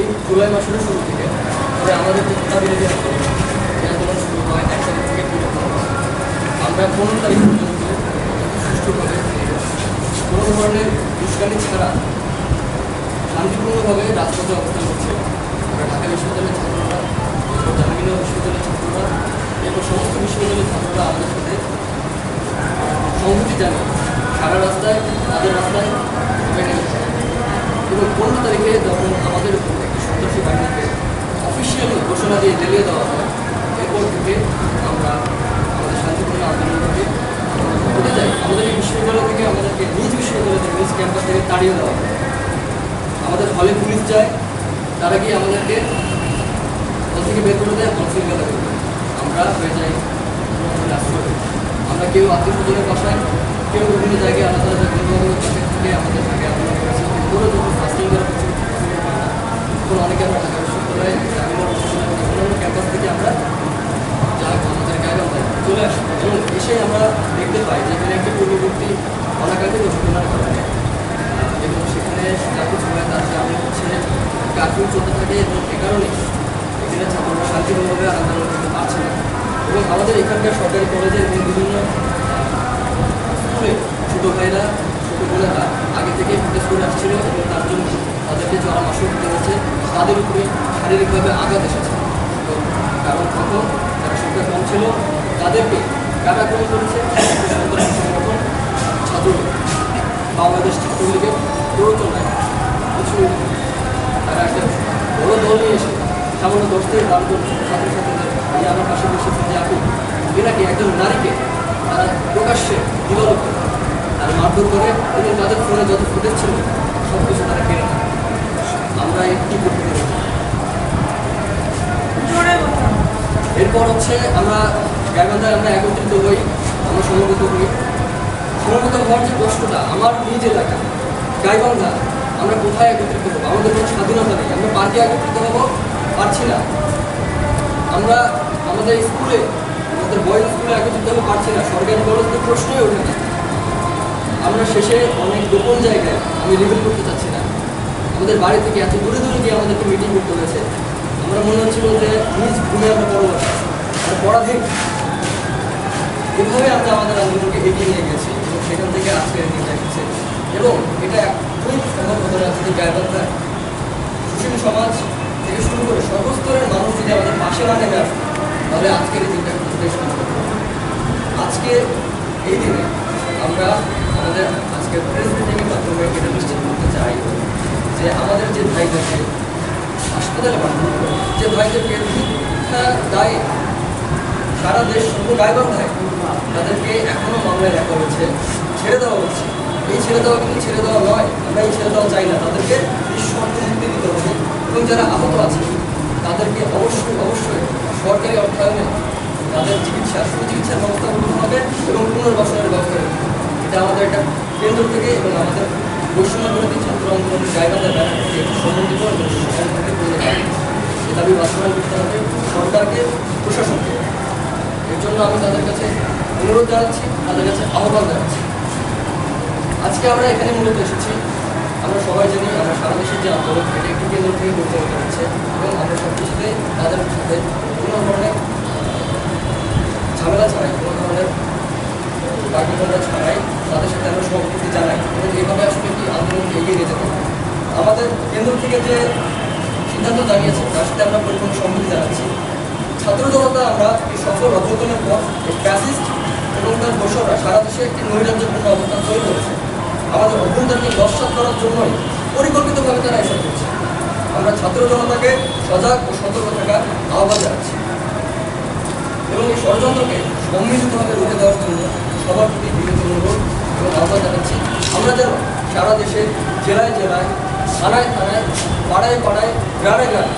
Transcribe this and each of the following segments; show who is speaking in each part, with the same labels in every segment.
Speaker 1: এই জুলাই মাসের শুরু থেকে আমাদের আন্দোলন শুরু হয় এক তারিখ থেকে আমরা পনেরো তারিখ পর্যন্ত সুষ্ঠুভাবে কোনো ধরনের উস্কানি ছাড়া শান্তিপূর্ণভাবে রাজপথে অবস্থান করছে। আমরা ঢাকা বিশ্ববিদ্যালয়ের ছাত্ররা জাহাঙ্গীরনগর বিশ্ববিদ্যালয়ের ছাত্ররা, এবং সমস্ত বিশ্ববিদ্যালয়ের ছাত্ররা আমাদের সাথে সংহতি জানিয়ে সারা রাস্তায়, তাদের রাস্তায় এবং পনেরো তারিখে যখন আমাদের একটি সন্ত্রাসী বাহিনীকে অফিসিয়ালি ঘোষণা দিয়ে জ্বালিয়ে দেওয়া হয়, এরপর থেকে আমরা আমাদের শান্তিপূর্ণ আন্দোলন থেকে উঠে যাই, আমাদের এই বিশ্ববিদ্যালয় থেকে আমাদেরকে নিজ বিশ্ববিদ্যালয় থেকে নিজ ক্যাম্পাস থেকে তাড়িয়ে দেওয়া হয়। আমাদের হলে পুলিশ যায়, তারা গিয়ে আমাদেরকে হল থেকে বের করে দেয় হলফিল কথা বলবে আমরা হয়ে যাই আমরা কেউ আত্মীয় স্বজনের বাসায়, কেউ বিভিন্ন জায়গায় আলাদা আলাদা থেকে আমাদের থাকে ফাস্টিং করা ঢাকা বিশ্ববিদ্যালয়ে ক্যাম্পাস থেকে আমরা এসে আমরা দেখতে পাই যে একটি পূর্ববর্তী অনাকাঙ্ক্ষিত ঘটনার কারণে এবং সেখানে যা কিছু হয় তার চলতে থাকে এবং এ কারণে এখানে ছাত্ররা শান্তিপূর্ণভাবে আন্দোলন না এবং আমাদের এখানকার সরকারি কলেজে এবং ছোটো ভাইরা, ছোটো বোনেরা আগে থেকে ফিটনেস করে আসছিল এবং তার জন্য তাদেরকে যারা মাসুক করেছে, তাদের উপরে শারীরিকভাবে আঘাত এসেছে। তো কারণ তখন যারা সংখ্যা কম ছিল, তাদেরকে কারা করে করেছে? সংগঠন ছাত্র বাংলাদেশ ছাত্রলীগের প্ররোচনায় কিছু তারা একটা বড় দল নিয়ে এসে সামান্য দশ থেকে দান করছে ছাত্রছাত্রীদের এই আমার পাশে বসে যে আপু এনাকে একজন নারীকে তারা প্রকাশ্যে দিবালোকে তারা মারধর করে এবং তাদের ফোনে যত ফুটেজ ছিল সব কিছু তারা কেড়ে নেয় আমরা এই কী করতে পারি
Speaker 2: জোরে বলুন
Speaker 1: হচ্ছে আমরা গাইবান্ধায় আমরা একত্রিত হই, আমরা সমবেত হই। সমবেত হওয়ার যে কষ্টটা আমার নিজ এলাকা গাইবান্ধা, আমরা কোথায় একত্রিত হব? আমাদের কোনো স্বাধীনতা নেই। আমরা পার্কে একত্রিত হব? পারছি না। আমরা আমাদের স্কুলে, আমাদের বয়েজ স্কুলে একত্রিত হতে পারছি না। সরকারি কলেজ তো প্রশ্নই ওঠে না। আমরা শেষে অনেক গোপন জায়গায় আমি রিভিল করতে চাচ্ছি না। আমাদের বাড়ি থেকে এত দূরে দূরে গিয়ে আমাদেরকে মিটিং করতে হয়েছে। আমরা মনে হচ্ছিল যে নিজ ভূমে আমরা পরবর্তী পরাধীন। এভাবে আমরা আমাদের আন্দোলনকে এগিয়ে নিয়ে গেছি এবং সেখান থেকে আজকে দিনটা এসেছে এবং এটা খুবই সম্ভব হতে না যদি সুশীল সমাজ থেকে শুরু করে সর্বস্তরের মানুষ যদি আমাদের পাশে না নেমে তাহলে আজকের এই দিনটা খুবই সম্ভব আজকে এই দিনে আমরা আমাদের আজকের প্রেস মিটিংয়ের মাধ্যমে এটা নিশ্চিত করতে চাই যে আমাদের যে ভাইদেরকে হাসপাতালে পাঠানো যে ভাইদেরকে দায়ে সারা দেশ শুধু গাইবান্ধায় তাদেরকে এখনও মামলায় রাখা হয়েছে, ছেড়ে দেওয়া হচ্ছে। এই ছেড়ে দেওয়া কিন্তু ছেড়ে দেওয়া নয়, আমরা এই ছেড়ে দেওয়া চাই না। তাদেরকে নিঃশর্ত মুক্তি দিতে হবে এবং যারা আহত আছে, তাদেরকে অবশ্যই অবশ্যই সরকারি অর্থায়নে তাদের চিকিৎসা, সুচিকিৎসার ব্যবস্থা করতে হবে এবং পুনর্বাসনের ব্যবস্থা করতে হবে। এটা আমাদের একটা কেন্দ্র থেকে এবং আমাদের বৈষম্য বিরোধী ছাত্র আন্দোলনের গাইবান্ধার ব্যাপার থেকে এবং সরকার থেকে বাস্তবায়ন করতে হবে সরকারকে, প্রশাসনকে। এর জন্য আমি তাদের কাছে অনুরোধ জানাচ্ছি, তাদের কাছে আহ্বান জানাচ্ছি। আজকে আমরা এখানে মূলত এসেছি। আমরা সবাই জানি, আমরা সারা দেশের যে আন্দোলন, এটা একটি কেন্দ্র থেকে পরিচালিত হচ্ছে এবং আমরা সব কিছুতে তাদের সাথে কোনো ধরনের ঝামেলা ছাড়াই কোনো ধরনের বাকিবন্ধা ছাড়াই তাদের সাথে আমরা সম্পৃক্তি জানাই এবং এইভাবে আসলে কি আন্দোলনকে এগিয়ে নিয়ে যেতে হবে। আমাদের কেন্দ্র থেকে যে সিদ্ধান্ত জানিয়েছে তার সাথে আমরা পরিপূর্ণ সম্মতি জানাচ্ছি ছাত্র জনতা আমরা এই সফল অভ্যর্থনের পর এই ফ্যাসিস্ট এবং তার দেশে একটি নৈরাজ্যপূর্ণ অবস্থান তৈরি করেছে আমাদের অভ্যন্তরকে নস্বাত করার জন্যই পরিকল্পিতভাবে তারা এসব করছে। আমরা ছাত্র জনতাকে সজাগ ও সতর্ক থাকার আহ্বান জানাচ্ছি। এবং এই ষড়যন্ত্রকে সম্মিলিতভাবে রুখে দেওয়ার জন্য সবার প্রতি বিনীত অনুরোধ এবং আহ্বান জানাচ্ছি, আমরা যেন সারা দেশে জেলায় জেলায়, থানায় থানায়, পাড়ায় পাড়ায়, গ্রামে গ্রামে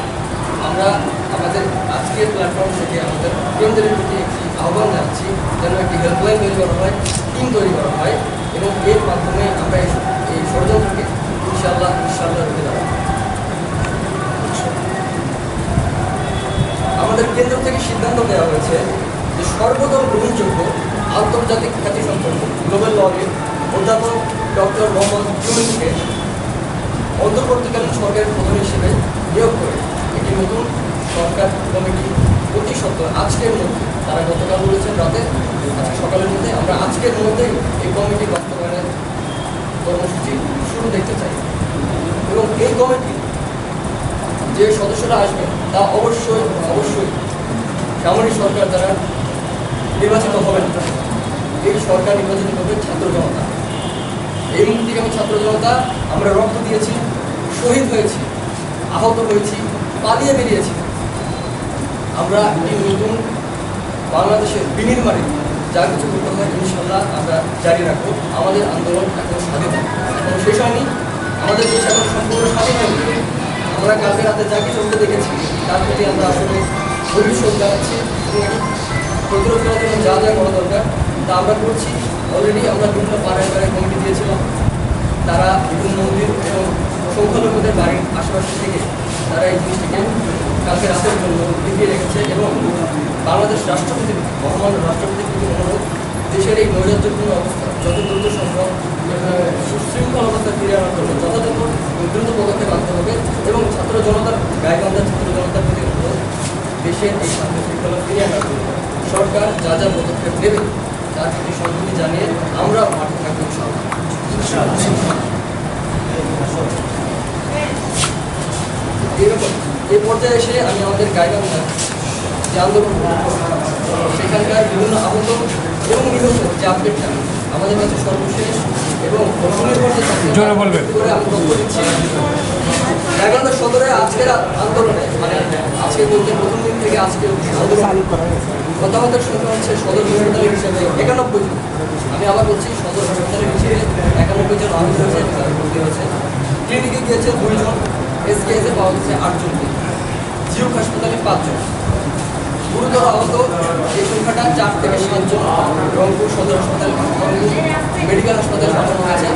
Speaker 1: আমরা আমাদের আজকের প্ল্যাটফর্ম থেকে আমাদের কেন্দ্রের প্রতি আহ্বান জানাচ্ছি যেন একটি হেল্পলাইন তৈরি করা হয় টিম তৈরি করা হয় এবং এর মাধ্যমে আমরা এই ষড়যন্ত্রকে ইনশাল্লাহ ইনশাল্লাহ রুখে দেওয়া আমাদের কেন্দ্র থেকে সিদ্ধান্ত দেওয়া হয়েছে যে সর্বদল গ্রহণযোগ্য আন্তর্জাতিক খ্যাতিসম্পন্ন গ্লোবাল লয়ের অধ্যাপক ডক্টর মোহাম্মদ ইউনুসকে অন্তর্বর্তীকালীন সরকারের প্রধান হিসেবে নিয়োগ করে একটি নতুন সরকার কমিটি অতি সত্ত্বর আজকের মধ্যে। তারা গতকাল বলেছেন রাতে আজকে সকালের মধ্যে আমরা আজকের মধ্যেই এই কমিটি বাস্তবায়নের কর্মসূচি শুরু দেখতে চাই। এবং এই কমিটি যে সদস্যরা আসবেন তা অবশ্যই অবশ্যই সামরিক সরকার দ্বারা নির্বাচিত হবেন। এই সরকার নির্বাচিত করবে ছাত্র জনতা। এই মুক্তিকামী ছাত্র জনতা, আমরা রক্ত দিয়েছি, শহীদ হয়েছি, আহত হয়েছি, পালিয়ে বেরিয়েছি। আমরা এই নতুন বাংলাদেশের বিনির্মাণে যা কিছু করতে হয় ইনশাল্লাহ আমরা জারি রাখব, আমাদের আন্দোলন এখন স্বাধীন। এখন শেষ হয়নি। আমাদের দেশ এখন সম্পূর্ণ স্বাধীন হয়নি আমরা কালকে রাতে যা কিছু হতে দেখেছি, তার প্রতি আমরা আসলে ভবিষ্যৎ জানাচ্ছি এবং প্রতিরোধ করার জন্য যা যা করা দরকার, তা আমরা করছি। অলরেডি আমরা বিভিন্ন পাড়ায় পাড়ায় কমিটি দিয়েছিলাম। তারা বিভিন্ন মন্দির এবং সংখ্যালঘুদের বাড়ির আশেপাশে থেকে তারা এই জিনিসটিকে কালকে রাতের জন্য লিখিয়ে রেখেছে এবং বাংলাদেশ রাষ্ট্রপতি মহামান্য রাষ্ট্রপতি প্রতি অনুরোধ দেশের এই নৈরাজ্যপূর্ণ অবস্থা যত দ্রুত সম্ভব সুশৃঙ্খল অবস্থা ফিরিয়ে আনার জন্য যথাযথ দ্রুত পদক্ষেপ আনতে হবে এবং ছাত্র জনতার গায়বান্ধার ছাত্র জনতার প্রতি অনুরোধ দেশের এই শান্তি শৃঙ্খলা ফিরিয়ে আনার জন্য সরকার যা যা পদক্ষেপ নেবে তার প্রতি সম্মতি জানিয়ে আমরা মাঠে থাকব ইনশাআল্লাহ। এরকম এই পর্যায়ে এসে আমি আমাদের গাইবান্ধা যে আন্দোলন সেখানকার বিভিন্ন আহত এবং নিহত যে আপডেটটা আমাদের কাছে সর্বশেষ এবং
Speaker 2: জোরে বলবেন।
Speaker 1: গাইবান্ধা সদরে আজকের আন্দোলনে মানে আজকে বলতে প্রথম দিন থেকে আজকে আন্দোলন হতাহতের সংখ্যা হচ্ছে সদর হাসপাতালের হিসেবে একানব্বই জন। আমি আবার বলছি সদর হাসপাতালের হিসেবে একানব্বই জন আহত হয়েছে ভর্তি হয়েছে ক্লিনিকে গিয়েছে দুইজন এসকেএসে পাওয়া গেছে আটজনকে জিও হাসপাতালে পাঁচজন। গুরুতর আহত এই সংখ্যাটা চার থেকে সাতজন। রংপুর সদর হাসপাতাল মেডিকেল হাসপাতালে পাঠানো হয়েছে।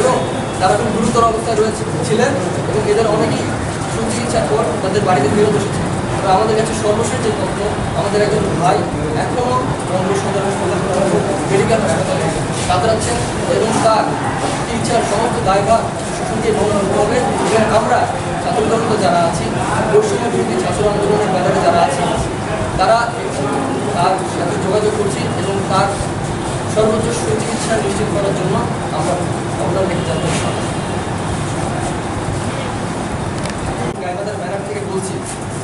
Speaker 1: এবং তারা খুব গুরুতর অবস্থায় রয়েছে, ছিলেন এবং এদের অনেকেই সুচিকিৎসার পর তাদের বাড়িতে ফেরত এসেছে। তবে আমাদের কাছে সর্বশেষ যে তথ্য, আমাদের একজন ভাই এখনও রংপুর সদর হাসপাতাল, মেডিকেল হাসপাতালে কাতরাচ্ছেন এবং তার চিকিৎসার সমস্ত দায়ভার করতে হবে এবং আমরা ছাত্রদল যারা আছি, বৈষম্য বিরোধী ছাত্র আন্দোলনের ব্যাপারে যারা আছি, তারা তার সাথে যোগাযোগ করছি এবং তার সর্বোচ্চ সুচিকিৎসা নিশ্চিত করার জন্য আমরা অবদান রেখে যাব গাইবাদার ব্যানার থেকে বলছি,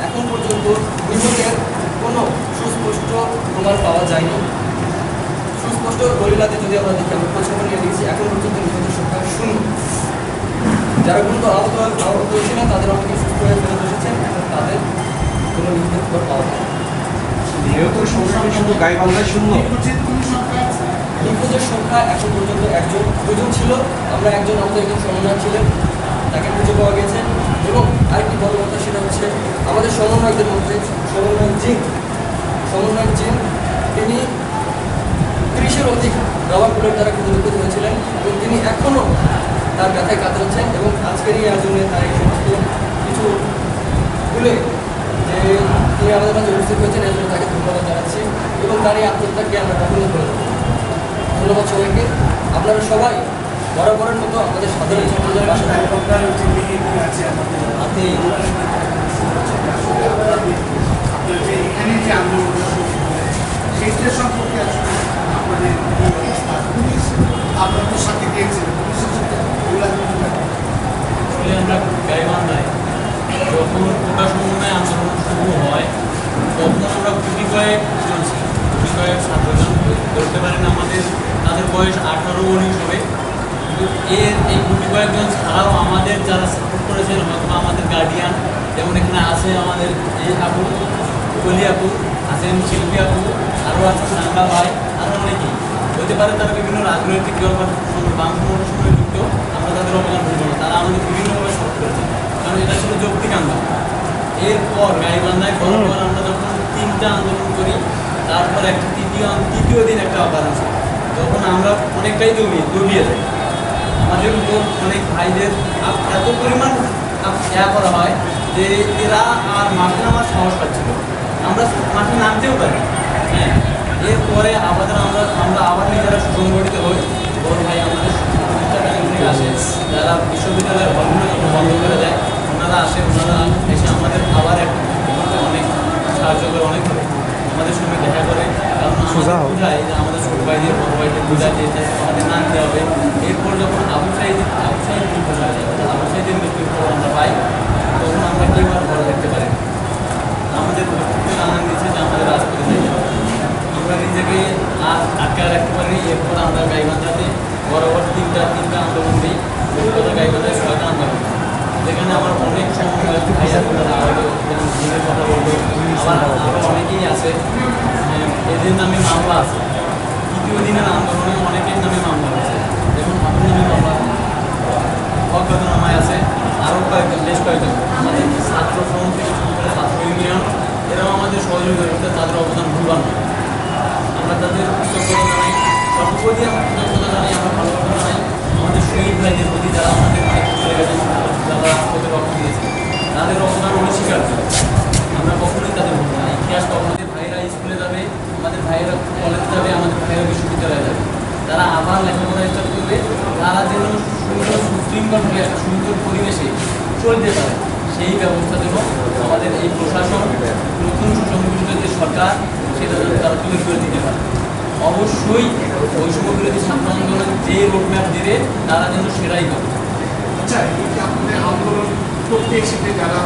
Speaker 1: এখন পর্যন্ত নিহতের কোনো সুস্পষ্ট প্রমাণ পাওয়া যায়নি। সুস্পষ্ট দলিলাতে যদি আমরা দেখি, আমরা প্রচণ্ড নিয়ে দিয়েছি এখন পর্যন্ত নিহতের সংখ্যা শূন্য। যারা গুরুতর আহত আহত হয়েছিলেন তাদের অনেকে সুস্থ হয়ে ফেরত এসেছেন এখন তাদের কোনো খবর পাওয়া যায় না।
Speaker 3: নিহত সংখ্যা শুধু গাইবান্ধায় শূন্য
Speaker 1: নিখোঁজের সংখ্যা এখন পর্যন্ত একজন দুজন ছিল। আমরা একজন আমাদের একজন সমন্বয় ছিলেন। তাকে খুঁজে পাওয়া গেছে। এবং আরেকটি বড় কথা সেটা হচ্ছে আমাদের সমন্বয়কদের মধ্যে সমন্বয়ক জিন সমন্বয়ক জিন তিনি ত্রিশের অধিক রাবার বুলেট দ্বারা ক্ষতিগ্রস্ত হয়েছিলেন এবং তিনি এখনও তার ব্যথায় কাতরাচ্ছেন এবং আজকের এই আয়োজনে তার এই সমস্ত কিছু ভুলে যে তিনি আমাদের মাঝে উপস্থিত হয়েছেন এর জন্য তাকে ধন্যবাদ জানাচ্ছি এবং তার এই আত্মত্যাগকে আমরা কখনো করে ধন্যবাদ সবাইকে আপনারা সবাই বরাবরের মতো আমাদের সাধারণ ছাত্রদের পাশে। হাতে
Speaker 4: এখানে সেইটা সম্পর্কে আসলে অবস্থা? পুলিশ আপনাদের সাথে ব্যাপার।
Speaker 5: আসলে আমরা গাইবান্ধায় যখন কোটা আন্দোলন শুরু হয়, তখন আমরা গুটি কয়েক জন গুটি কয়েক ছাত্রজন ধরতে আমাদের, তাদের বয়স আঠারো উনিশ হবে কিন্তু এর এই গুটি কয়েকজন ছাড়াও আমাদের যারা সাপোর্ট করেছেন অথবা আমাদের গার্ডিয়ান যেমন এখানে আছে আমাদের এই আপু কলি আপু আছেন শিল্পী আপু আরও আছে সাঙ্গা ভাই আরও অনেকেই হতে পারে তারা বিভিন্ন রাজনৈতিক দল বা সঙ্গে যুক্ত আমরা তাদের অবদান বলব না। তারা আমাদের বিভিন্নভাবে সাপোর্ট করেছে। কারণ এটা ছিল যৌক্তিক আন্দোলন। এরপর গাইবান্ধায় করার পর আমরা যখন তিনটা আন্দোলন করি তারপর একটা তৃতীয় তৃতীয় দিন একটা অপারেশন ছিল। তখন আমরা অনেকটাই জমিয়ে দবিয়ে যাই। আমাদের উপর অনেক ভাইদের এত পরিমাণ ইয়া করা হয় যে এরা আর মাঠে নামার সাহস পাচ্ছিল আমরা মাঠে নামতেও পারি হ্যাঁ। এরপরে আমাদের আমরা আমরা আবার নিজেরা সুসংগঠিত হই। বড় ভাই আমাদের আসে। যারা বিশ্ববিদ্যালয়ের হলগুলো বন্ধ করে দেয় ওনারা আসে ওনারা এসে আমাদের আবার অনেক
Speaker 2: সাহায্য
Speaker 5: করে অনেক আমাদের সঙ্গে দেখা করে। কারণ বোঝায় যে আমাদের ছোট ভাইদের বড় ভাইদের দিয়ে যে আমাদের নাম হবে। এরপর যখন আবু সাইদ আবু সাইদ যায় আবু সাইদের মৃত্যুর পর আমরা পাই তখন আমরা কেউ আর দেখতে পারি? রাখতে পারি এরপর আমরা গাইবান্ধাতে বরাবর তিনটা তিনটা আন্দোলন দিই কলকাতা গাইবান্ধায় ছয়টা আন্দোলন। যেখানে আমার অনেক ভাইয়ার কথা বলব। আবার অনেকেই আছে এদের নামে মামলা আছে। তৃতীয় দিনের আন্দোলনে অনেকের নামে মামলা আছে। যেমন আপনার নামে মামলা অজ্ঞাতনামায় আছে। আরও কয়েকজন, বেশ কয়েকজন। আমাদের ছাত্র ফোন থেকে শুরু করে ছাত্র ইউনিয়ন, এরাও আমাদের সহযোগিতা করতে তাদের অবদান ভুলবার নয় আমরা কৃতজ্ঞতা জানাই আমরা ভালোবাসা জানাই আমাদের শহীদ ভাইদের প্রতি যারা আমাদের চলে গেছেন যারা রাজপথে রক্ত দিয়েছে তাদের অবদান অনস্বীকার্য আমরা কখনোই তাদের ভুলব না ইতিহাস আমাদের ভাইয়েরা স্কুলে যাবে আমাদের ভাইয়েরা কলেজে যাবে আমাদের ভাইয়েরা বিশ্ববিদ্যালয়ে যাবে তারা আবার লেখাপড়া স্টার্ট করবে তারা যেন সুন্দর সুশৃঙ্খলভাবে একটা সুন্দর পরিবেশে চলতে পারে সেই ব্যবস্থা যেন আমাদের এই প্রশাসন নতুন সুসংগঠিত যে সরকার, সেটা তারা তৈরি করে দিতে পারে। অবশ্যই বৈষম্য বিরোধী ছাত্র আন্দোলন যে রোডম্যাপ দেবে তারা যেন সেটাই করে।
Speaker 4: আচ্ছা এই আপনাদের আন্দোলন করতে এসেছে যারা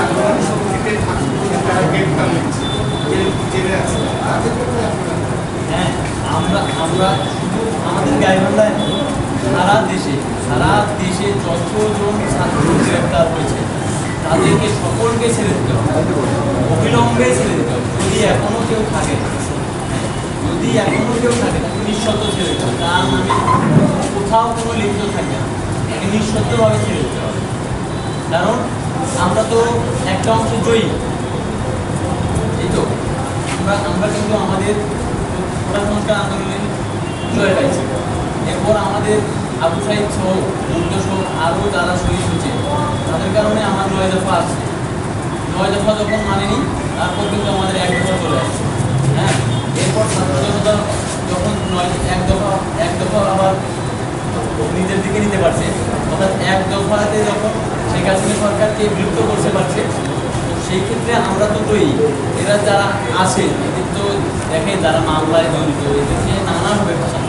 Speaker 4: আন্দোলনের শুরু থেকে পর্যন্ত গ্রেপ্তার
Speaker 5: হ্যাঁ আমরা আমরা শুধু আমাদের গাইবান্ধায় সারা দেশে সারা দেশে যতজন ছাত্র গ্রেপ্তার হয়েছে তাদেরকে সকলকে ছেড়ে দিতে হবে। অবিলম্বে ছেড়ে দিতে হবে। যদি এখনও কেউ থাকে, যদি এখনও কেউ থাকে, তাকে নিঃশব্দ ছেড়ে দিতে হবে। তার নামে কোথাও কোনো লিখিত থাকে না। তাকে নিঃশব্দভাবে ছেড়ে দিতে হবে। কারণ আমরা তো একটা অংশে জয়ী। এই তো, আমরা আমরা কিন্তু আমাদের সংস্কার আন্দোলনে জয় পাইছি। এরপর আমাদের আবু সাইদ সহ মুগ্ধ সহ আরও যারা শহীদ হয়েছে তাদের কারণে আমার নয় দফা আসছে নয় দফা যখন মানেনি, তারপর কিন্তু আমাদের এক দফা চলে আসছে। হ্যাঁ? এরপর ছাত্র জনতা যখন নয়, এক দফা এক দফা আবার নিজের দিকে নিতে পারছে, অর্থাৎ এক দফাতে যখন শেখ হাসিনা সরকারকে বিলুপ্ত করতে পারছে, সেই ক্ষেত্রে আমরা তো তৈরি এরা যারা আছে, এদের তো দেখে যারা মামলায় জড়িত এদেরকে নানাভাবে ভাষা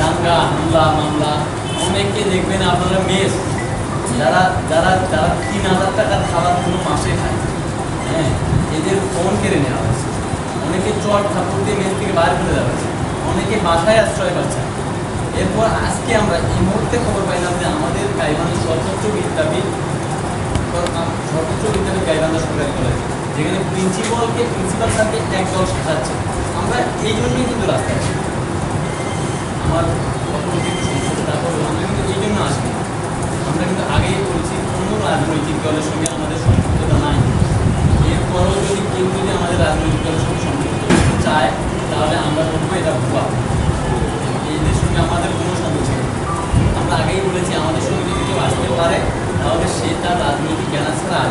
Speaker 5: দাঙ্গা, হামলা, মামলা, অনেককে দেখবেন আপনারা মেস যারা যারা যারা তিন হাজার টাকার খাবার কোনো মাসে খায় হ্যাঁ এদের ফোন কেড়ে নেওয়া হয়েছে। অনেকে চট ঠাকুর দিয়ে মেস থেকে বাইরে করে দেওয়া হয়েছে। অনেকে বাসায় আশ্রয় পাচ্ছে এরপর আজকে আমরা এই মুহূর্তে খবর পাইলাম যে আমাদের গাইবান্ধা সর্বোচ্চ বিদ্যাপীঠ সর্বোচ্চ বিদ্যাপীঠ গাইবান্ধা সরকারি কলেজ যেখানে প্রিন্সিপালকে প্রিন্সিপাল স্যারকে একদল শেখাচ্ছে আমরা এই জন্যই কিন্তু রাস্তায়। আমার কখনো কিন্তু সমস্যা হলো আমরা কিন্তু এই জন্য আসি আমরা কিন্তু আগেই বলছি কোনো রাজনৈতিক দলের সঙ্গে আমাদের সম্পৃক্ততা নাই। এরপরও যদি কেউ যদি আমাদের রাজনৈতিক দলের সঙ্গে সম্পৃক্ত করতে চায় তাহলে আমরা বলব এটা ভুয়া। এদের সঙ্গে আমাদের কোনো সমস্যা নেই। আমরা আগেই বলেছি আমাদের সঙ্গে যদি কেউ আসতে পারে তাহলে সে তার রাজনৈতিক জ্ঞান ছাড়া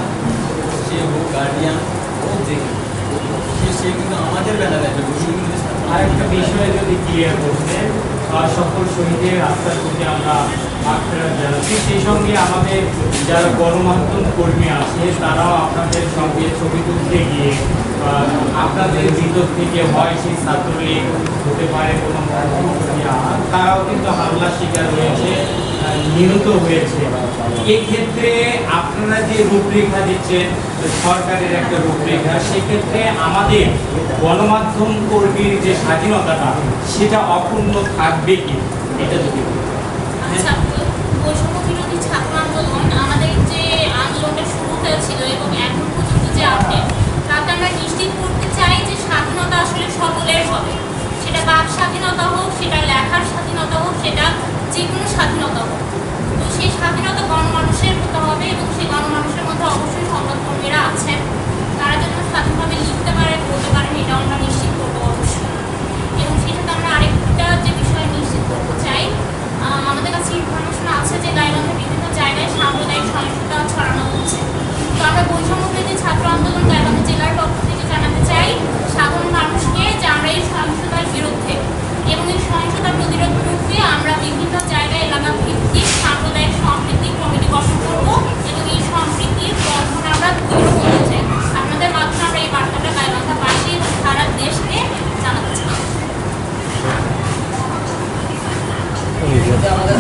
Speaker 5: সে হোক গার্ডিয়ান হোক যে সে কিন্তু আমাদের বেলা দেখবে
Speaker 6: আরেকটা বিষয় যদি ক্লিয়ার করতেন আহ, সকল শহীদের আত্মার প্রতি আমরা আক্রান্ত জানাচ্ছি সেই সঙ্গে আমাদের যারা গণমাধ্যম কর্মী আছে, তারাও আপনাদের সঙ্গে ছবি তুলতে গিয়ে আপনাদের ভিতর থেকে হয় সেই ছাত্রলীগ হতে পারে কোনো তারাও কিন্তু হামলার শিকার হয়েছে। নিহত হয়েছে। এক্ষেত্রে আপনারা যে রূপরেখা দিচ্ছেন সরকারের একটা রূপরেখা, সেক্ষেত্রে আমাদের গণমাধ্যম কর্মীর যে স্বাধীনতাটা, সেটা অক্ষুণ্ণ থাকবে কি? এটা যদি।
Speaker 7: আচ্ছা আমরা নিশ্চিত করতে চাই যে স্বাধীনতা আসলে সকলের হবে। বাক স্বাধীনতা হোক, সেটা লেখার স্বাধীনতা হোক, সেটা যে কোনো স্বাধীনতা হোক। তো সেই স্বাধীনতা গণমানুষের হতে হবে এবং সেই গণমানুষের মধ্যে অবশ্যই সংবাদকর্মীরা আছেন। তারা যেন স্বাধীনভাবে লিখতে পারে বলতে পারেন এটা আমরা নিশ্চিত। আমাদের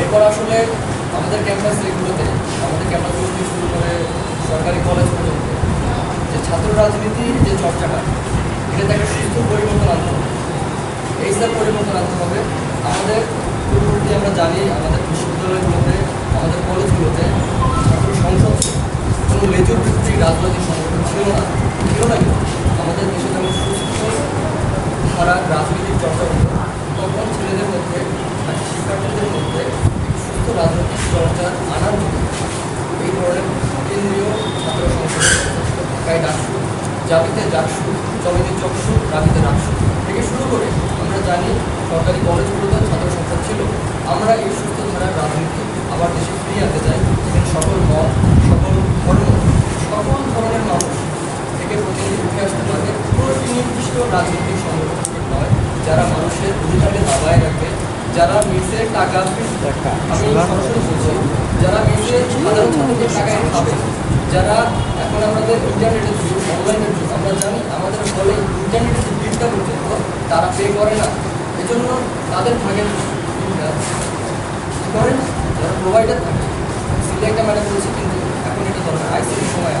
Speaker 1: এরপর আসলে আমাদের ক্যাম্পাস এগুলোতে, আমাদের ক্যাম্পাস থেকে শুরু করে সরকারি কলেজ পর্যন্ত, যে ছাত্র রাজনীতির যে চর্চাটা এটাতে একটা সুস্থ পরিবর্তন আনতে হবে। এই স্যার পরিবর্তন আনতে হবে, আমাদের পূর্ববর্তী আমরা জানি, আমাদের বিশ্ববিদ্যালয়গুলোতে, আমাদের কলেজগুলোতে ছাত্র সংসদ কোনো মেজর ভিত্তিক রাজনৈতিক সংগঠন ছিল না। ছিল না কিন্তু। Thank you. মানুষের অধিকারকে দাবায় রাখবে যারা মিসের টাকা আমি সরাসরি বলছি, যারা মিসের সাধারণ ছাত্রদের টাকায় খাবে, যারা এখন আমাদের ইন্টারনেটের যুগ অনলাইনের যুগ, আমরা জানি আমাদের ফলে ইন্টারনেটের যে বিলটা পর্যন্ত তারা পে করে না। এজন্য তাদের ভাগের বিলটা করেন? যারা প্রোভাইডার থাকে। সিলে একটা ম্যাডাম বলছে কিন্তু এখন এটা দরকার আইসিটির সময়।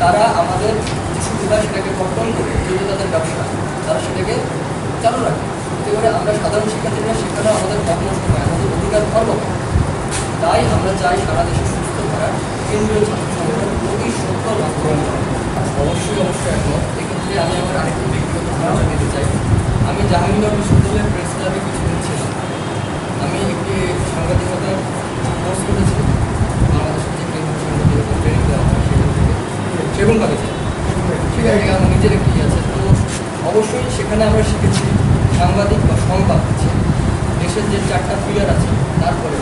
Speaker 1: তারা আমাদের সুবিধা, সেটাকে কর্তন করে, যেহেতু তাদের ব্যবসা, তারা সেটাকে চালু রাখে। এতে করে আমরা সাধারণ শিক্ষার্থীরা সেখানে আমাদের নষ্ট হয় আমাদের অধিকার খর্ব তাই আমরা চাই সারা দেশে সুস্থ করার কেন্দ্রীয় ছাত্র সংগঠন অতি সত্তর বাস্তবায়ন করা অবশ্যই অবশ্যই একমত। এক্ষেত্রে আমি আমার আরেকটি ব্যক্তিগত ধারণা দিতে চাই। আমি জাহাঙ্গীরনগর বিশ্ববিদ্যালয়ের প্রেস ক্লাবে কিছুদিন ছিলাম। আমি একটি সাংবাদিকতার কোর্স করেছি বাংলাদেশের যে ট্রেনিং দেওয়া হয় সেখান থেকে। সেগুন ঠিক আছে। আমার নিজের একটি আছে। তো অবশ্যই সেখানে আমরা শিখেছি সাংবাদিক বা সংবাদ হচ্ছে দেশের যে চারটা পিলার আছে তারপরে